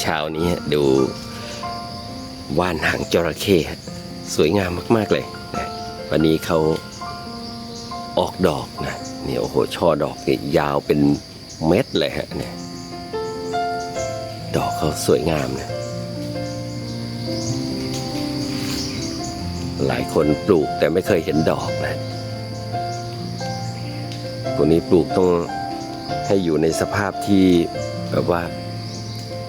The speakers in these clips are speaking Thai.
เช้านี้ดูว่านหางจระเข้สวยงามมากๆเลยนะวันนี้เขาออกดอกนะเนี่ยโอ้โหช่อดอกยาวเป็นเม็ดเลยฮะเนี่ยดอกเขาสวยงามนะหลายคนปลูกแต่ไม่เคยเห็นดอกนะตัวนี้ปลูกต้องให้อยู่ในสภาพที่แบบว่า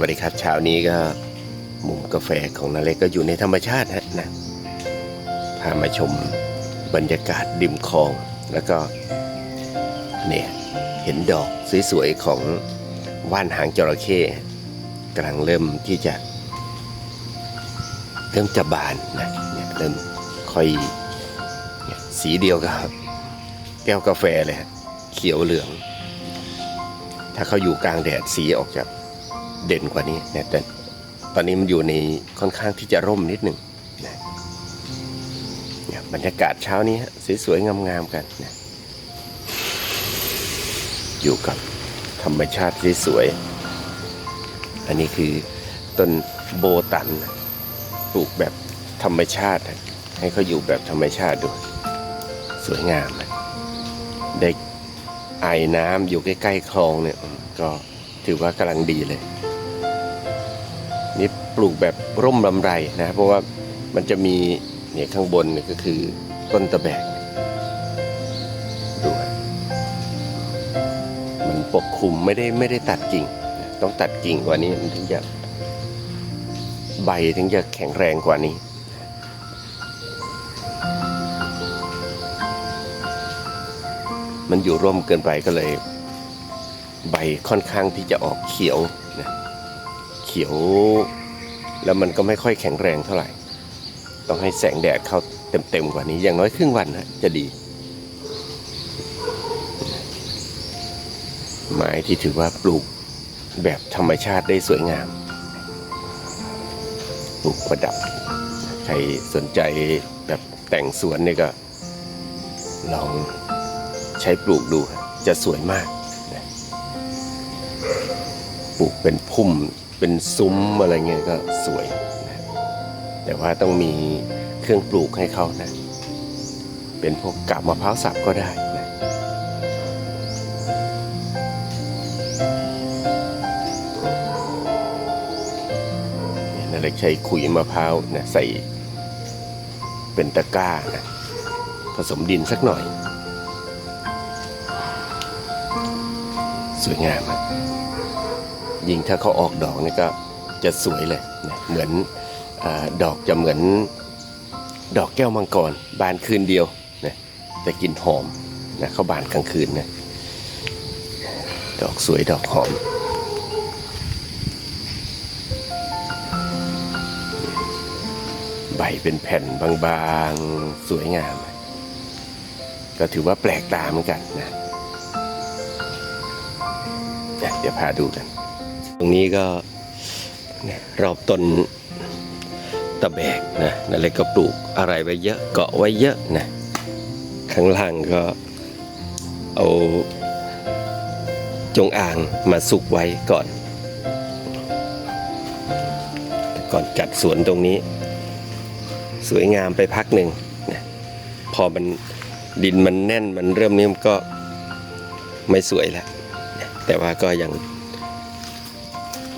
วัสดีครับเช้านี้ก็มุมกาแฟของนาเล็กก็อยู่ในธรรมชาติฮะนะพามาชมบรรยากาศริมคลอง แล้วก็เนี่ยเห็นดอกสวยๆของว่านหางจระเข้กำลังเริ่มที่จะ เริ่มจะบานนะเนี่ยเริ่มค่อยสีเดียวกับแก้วกาแฟเลยเขียวเหลือง ถ้าเขาอยู่กลางแดดสีออกจาก เด่นกว่านี้นี่ยแต่ตอนนี้มันอยู่ในค่อนข้างที่จะร่มนิดหนึ่งนะบรรยากาศเช้านี้สวยๆงามๆกันนะอยู่กับธรรมชาติสวยๆอันนี้คือต้นโบตันปลูกแบบธรรมชาติ ให้เขาอยู่แบบธรรมชาติดูสวยงามได้ไอน้ำอยู่ใกล้ๆคลองเนี่ยก็ถือว่ากำลังดีเลย ปลูกแบบร่มลำไรนะเพราะว่ามันจะมีเนี่ยข้างบนเนี่ยก็คือต้นตะแบกดูมันปกคลุมไม่ได้ไม่ได้ตัดกิ่ง ต้องตัดกิ่งกว่านี้มันถึงจะใบถึงจะแข็งแรงกว่านี้มันอยู่ร่มเกินไปก็เลย ใบค่อนข้างที่จะออกเขียวนะเขียว แล้วมันก็ไม่ค่อยแข็งแรงเท่าไหร่ ต้องให้แสงแดดเข้าเต็มๆกว่านี้ อย่างน้อยครึ่งวันนะจะดี ไม้ที่ถือว่าปลูกแบบธรรมชาติได้สวยงาม ปลูกประดับ ใครสนใจแบบแต่งสวนเนี่ยก็ ลองใช้ปลูกดูจะสวยมาก ปลูกเป็นพุ่ม เป็นซุ้มอะไรเงี้ยก็สวยนะแต่ว่าต้องมีเครื่องปลูกให้เขานะ เป็นพวกกาบมะพร้าวสับก็ได้นะเนี่นั่นเลยใช้ขุยมะพร้าวนะใส่เป็นตะกร้านะผสมดินสักหน่อย สวยงามอะ ยิ่งถ้าเขาออกดอกนี่ก็จะสวยเลยนะเหมือนอดอกจะเหมือนดอกแก้วมังกร บานคืนเดียวนะแต่กลิ่นหอมนะเขาบานกลางคืนนะดอกสวยดอกหอม ใบเป็นแผ่นบางๆสวยงาม ก็ถือว่าแปลกตาเหมือนกันนะ เดี๋ยวพาดูกัน ตรงนี้ก็รอบต้นตะแบกนะนั่นเลยก็ปลูกอะไรไว้เยอะเกาะไว้เยอะนะ ข้างล่างก็เอาจงอางมาสุกไว้ก่อน ก่อนจัดสวนตรงนี้ สวยงามไปพักหนึ่งนะพอมันดินมันแน่นมันเริ่มนี้มันก็ไม่สวยแล้ว แต่ว่าก็ยัง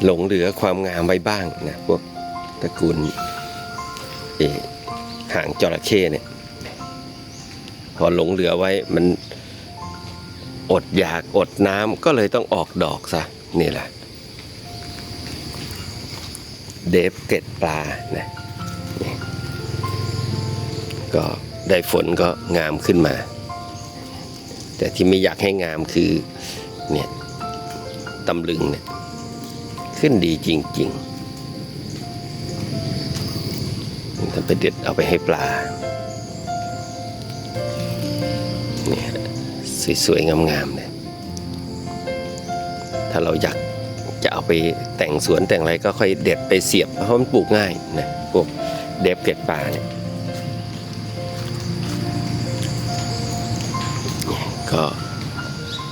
หลงเหลือความงามไว้บ้างนะพวกตระกูลเอหางจระเข้เนี่ยพอหลงเหลือไว้มันอดอยากอดน้ำก็เลยต้องออกดอกซะนี่แหละ เดฟเกตปลานะนี่ก็ได้ฝนก็งามขึ้นมา แต่ที่ไม่อยากให้งามคือเนี่ยตำลึงเนี่ย ขึ้นดีจริงๆถ้าไปเด็ดเอาไปให้ปลาเนี่ยสวยๆงามๆเนี่ยถ้าเราอยากจะเอาไปแต่งสวนแต่งอะไรก็ค่อยเด็ดไปเสียบเพราะมันปลูกง่ายนะพวกเดฟเกตปลาเนี่ยก็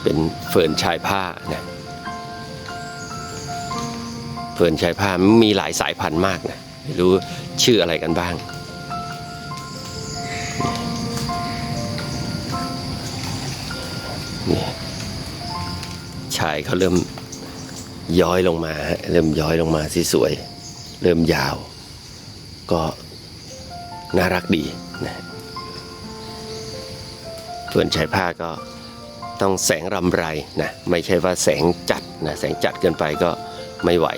เป็นเฟิร์นชายผ้านะ เฟิร์นชายผ้ามันมีหลายสายพันธุ์มากนะไม่รู้ชื่ออะไรกันบ้าง นี่ชายเขาเริ่มย้อยลงมา เริ่มย้อยลงมาสิสวยเริ่มยาว ก็น่ารักดีนะส่วนชายผ้าก็ต้องแสงรำไรนะไม่ใช่ว่าแสงจัดนะแสงจัดเกินไปก็ ไม่ไหว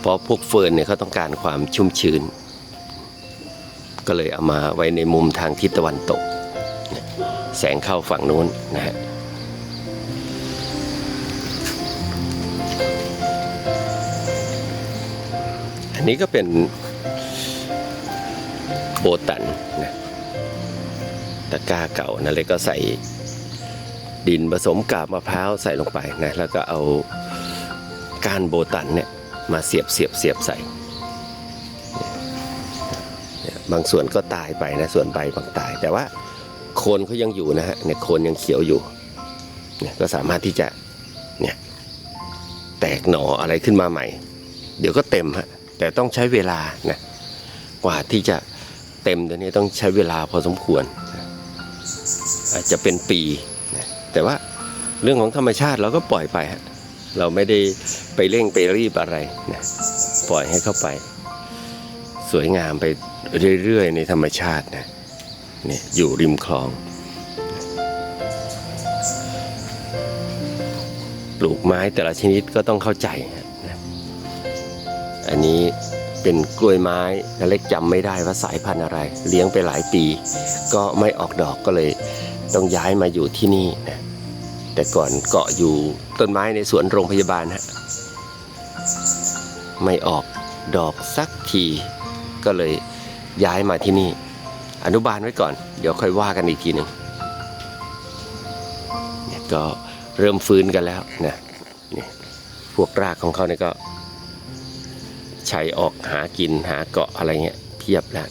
เพราะพวกเฟิร์นเนี่ยเขาต้องการความชุ่มชื้น ก็เลยเอามาไว้ในมุมทางทิศตะวันตก แสงเข้าฝั่งนู้นนะฮะอันนี้ก็เป็นโบตันนะตะกร้าเก่านะเลยก็ใส่ดินผสมกาบมะพร้าวใส่ลงไปนะแล้วก็เอา ก้านโบตันเนี่ยมาเสียบเสียบเสียบใส่ บางส่วนก็ตายไปนะส่วนใบบางตาย แต่ว่าโคนเขายังอยู่นะฮะเนี่ยโคนยังเขียวอยู่เนี่ยก็สามารถที่จะเนี่ยแตกหน่ออะไรขึ้นมาใหม่ เดี๋ยวก็เต็มฮะแต่ต้องใช้เวลานะกว่าที่จะเต็มตัวนี้ต้องใช้เวลาพอสมควร อาจจะเป็นปี แต่ว่าเรื่องของธรรมชาติเราก็ปล่อยไปฮะ เราไม่ได้ไปเร่งไปรีบอะไรนะปล่อยให้เข้าไป สวยงามไปเรื่อยๆ ในธรรมชาตินะนี่อยู่ริมคลองปลูกไม้แต่ละชนิดก็ต้องเข้าใจนะอันนี้เป็นกล้วยไม้เล็กจำไม่ได้ว่าสายพันธุ์อะไร เลี้ยงไปหลายปี ก็ไม่ออกดอกก็เลยต้องย้ายมาอยู่ที่นี่นะ แต่ก่อนเกาะอยู่ต้นไม้ในสวนโรงพยาบาลฮะไม่ออกดอกสักที ก็เลยย้ายมาที่นี่ อนุบาลไว้ก่อน เดี๋ยวค่อยว่ากันอีกทีหนึ่งเนี่ยก็เริ่มฟื้นกันแล้วนะนี่พวกรากของเขาเนี่ยก็ใช้ออกหากินหาเกาะอะไรเงี้ยเพียบแล้ว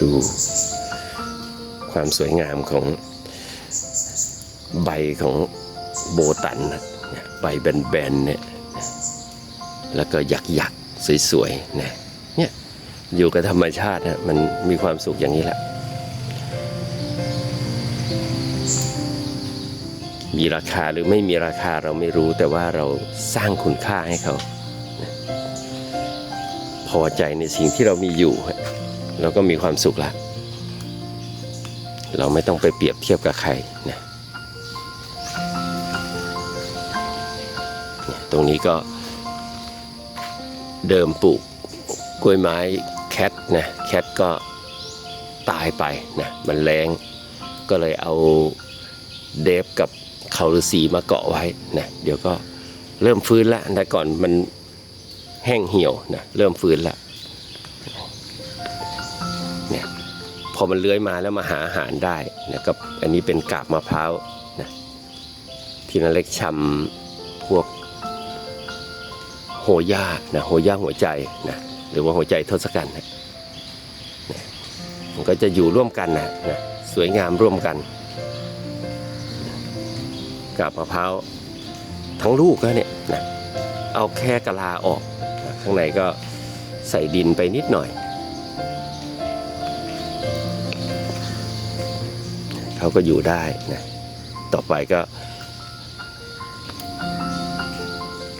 ดูความสวยงามของใบของโบตันเนี่ยใบแบนๆเนี่ยแล้วก็หยักๆสวยๆนะเนี่ยอยู่กับธรรมชาตินะมันมีความสุขอย่างนี้แหละ มีราคาหรือไม่มีราคาเราไม่รู้แต่ว่าเราสร้างคุณค่าให้เขา พอใจในสิ่งที่เรามีอยู่ เราก็มีความสุขละเราไม่ต้องไปเปรียบเทียบกับใครนะตรงนี้ก็เดิมปลูกกล้วยไม้แคทนะแคทก็ตายไปนะมันแรงก็เลยเอาเดฟกับเขาฤาษีมาเกาะไว้นะเดี๋ยวก็เริ่มฟื้นละแต่ก่อนมันแห้งเหี่ยวนะเริ่มฟื้นละ อมันเลื้อยมาแล้วมาหาอาหารได้นะครับ อันนี้เป็นกาบมะพร้าวนะที่นเล็กชำพวกโหย่านะโหย่าหัวใจนะหรือว่าหัวใจทศกัณฐ์นะมันก็จะอยู่ร่วมกันนะนะสวยงามร่วมกันกาบมะพร้าวทั้งลูกนะเนี่ยนะเอาแค่กะลาออกนะข้างในก็ใส่ดินไปนิดหน่อย เขาก็อยู่ได้นะต่อไปก็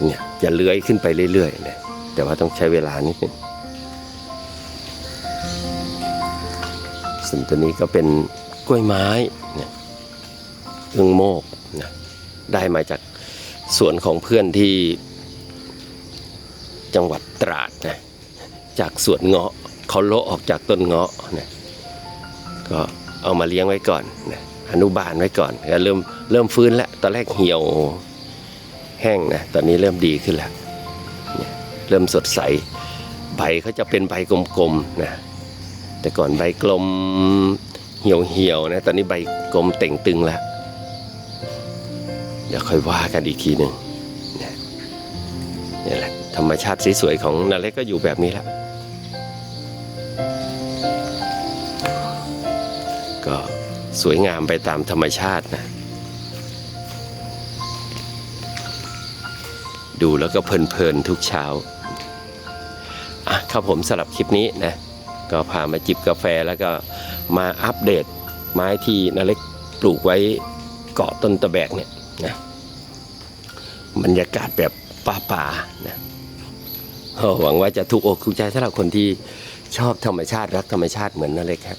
เนี่ยจะเลื้อยขึ้นไปเรื่อยๆนะแต่ว่าต้องใช้เวลานิดนึงส่วนตัวนี้ก็เป็นกล้วยไม้เนี่ยอึ่งโมกนะได้มาจากสวนของเพื่อนที่จังหวัดตราดนะจากสวนเงาะเขาโละออกจากต้นเงาะนะก็ เอามาเลี้ยงไว้ก่อนนะอนุบาลไว้ก่อนก็เริ่มเริ่มฟื้นแล้วตอนแรกเหี่ยวแห้งนะตอนนี้เริ่มดีขึ้นแล้วเริ่มสดใสใบเขาจะเป็นใบกลมๆนะแต่ก่อนใบกลมเหี่ยวเหี่ยวๆนะตอนนี้ใบกลมเต่งตึงแล้วเดี๋ยวค่อยว่ากันอีกทีหนึ่งนี่ยนี่แหละธรรมชาติสวยๆของนาเล็กก็อยู่แบบนี้แหละ ก็สวยงามไปตามธรรมชาตินะ ดูแล้วก็เพลินๆทุกเช้าอะครับผมสำหรับคลิปนี้นะ ก็พามาจิบกาแฟแล้วก็มาอัปเดตไม้ที่นาเล็กปลูกไว้เกาะต้นตะแบกเนี่ยนะบรรยากาศแบบป่าๆนะหวังว่าจะถูกอกถูกใจสำหรับคนที่ชอบธรรมชาติรักธรรมชาติเหมือนนาเล็กครับ